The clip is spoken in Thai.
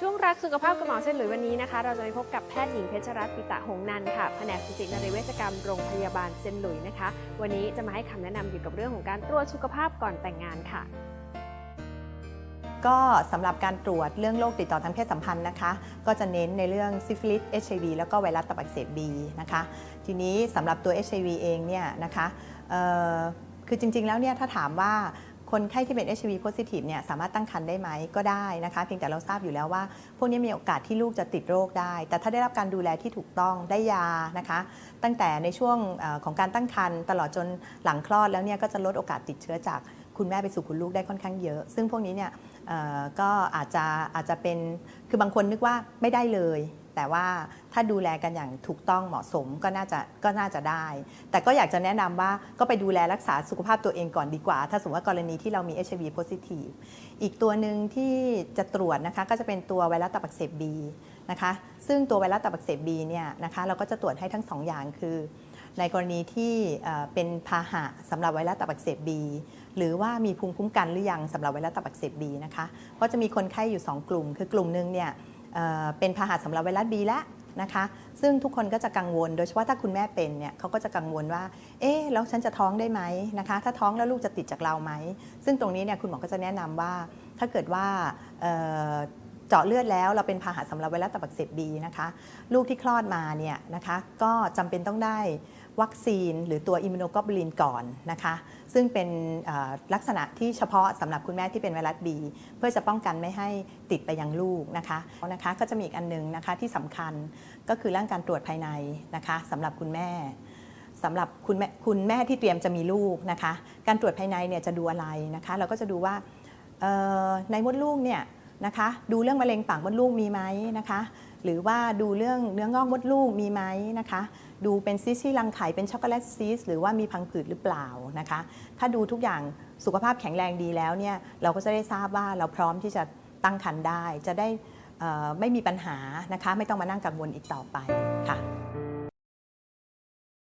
ช่วงรักสุขภาพกับหมอเส้นหลุยวันนี้นะคะ เราจะไปพบกับแพทย์หญิงเพชรรัตน์ปิตะหงนันค่ะแผนกสูตินรีเวชกรรมโรงพยาบาลเซนหลุยนะคะ วันนี้จะมาให้คำแนะนำเกี่ยวกับเรื่องของการตรวจสุขภาพก่อนแต่งงานค่ะ ก็สำหรับการตรวจเรื่องโรคติดต่อทางเพศสัมพันธ์นะคะ ก็จะเน้นในเรื่องซิฟิลิส HIV แล้วก็ไวรัสตับอักเสบบีนะคะ ทีนี้สำหรับตัว HIV เองเนี่ยนะคะคือจริงๆแล้วเนี่ยถ้าถามว่า คนไข้ที่เป็น HIV positive เนี่ยสามารถตั้งครรภ์ได้ไหมก็ได้นะคะ เพียงแต่เราทราบอยู่แล้วว่า พวกนี้มีโอกาสที่ลูกจะติดโรคได้ แต่ถ้าได้รับการดูแลที่ถูกต้องได้ยานะคะ ตั้งแต่ในช่วงของการตั้งครรภ์ตลอดจนหลังคลอดแล้วเนี่ยก็จะลดโอกาสติดเชื้อจากคุณแม่ไปสู่คุณลูกได้ค่อนข้างเยอะ ซึ่งพวกนี้เนี่ยก็อาจจะอาจจะเป็นคือบางคนนึกว่าไม่ได้เลย แต่ว่าถ้าดูแลกันอย่างถูกต้องเหมาะสมก็น่าจะก็น่าจะได้ แต่ก็อยากจะแนะนำว่าก็ไปดูแลรักษาสุขภาพตัวเองก่อนดีกว่า ถ้าสมมติว่ากรณีที่เรามี HIV positive อีกตัวหนึ่งที่จะตรวจนะคะก็จะเป็นตัวไวรัสตับอักเสบบีนะคะซึ่งตัวไวรัสตับอักเสบบีเนี่ยนะคะเราก็จะตรวจให้ทั้งสองอย่างคือ ในกรณีที่เป็นพาหะสำหรับไวรัสตับอักเสบบีหรือว่ามีภูมิคุ้มกันหรือยังสำหรับไวรัสตับอักเสบบีนะคะเพราะจะมีคนไข้อยู่ 2 กลุ่ม คือกลุ่มหนึ่งเนี่ย เป็นพาหะสำหรับไวรัสบีแล้วนะคะ ซึ่งทุกคนก็จะกังวล โดยเฉพาะถ้าคุณแม่เป็นเนี่ยเขาก็จะกังวลว่า เอ๊ะแล้วฉันจะท้องได้ไหมนะคะ ถ้าท้องแล้วลูกจะติดจากเราไหม ซึ่งตรงนี้เนี่ยคุณหมอก็จะแนะนำว่าถ้าเกิดว่า เจาะเลือดแล้วเราเป็นพาหะสำหรับไวรัสตับอักเสบบีนะคะ ลูกที่คลอดมาเนี่ยนะคะก็จำเป็นต้องได้วัคซีนหรือตัวอิมมูโนกลบูลินก่อนนะคะ ซึ่งเป็นลักษณะที่เฉพาะสำหรับคุณแม่ที่เป็นไวรัสบีเพื่อจะป้องกันไม่ให้ติดไปยังลูกนะคะนะคะ ก็จะมีอีกอันหนึงนะคะที่สำคัญก็คือเรื่องการตรวจภายในนะคะสำหรับคุณแม่สำหรับคุณแม่คุณแม่ที่เตรียมจะมีลูกนะคะ การตรวจภายในเนี่ยจะดูอะไรนะคะ เราก็จะดูว่าในมดลูกเนี่ย นะคะ ดูเรื่องมะเร็งปากมดลูกมีไหมนะคะ หรือว่าดูเรื่องเนื้องอกมดลูกมีไหมนะคะ ดูเป็นซีสที่รังไข่เป็นช็อกโกแลตซีสหรือว่ามีพังผืดหรือเปล่านะคะ ถ้าดูทุกอย่างสุขภาพแข็งแรงดีแล้วเนี่ยเราก็จะได้ทราบว่าเราพร้อมที่จะตั้งครรภ์ได้ จะได้ไม่มีปัญหานะคะ ไม่ต้องมานั่งกังวลอีกต่อไปค่ะ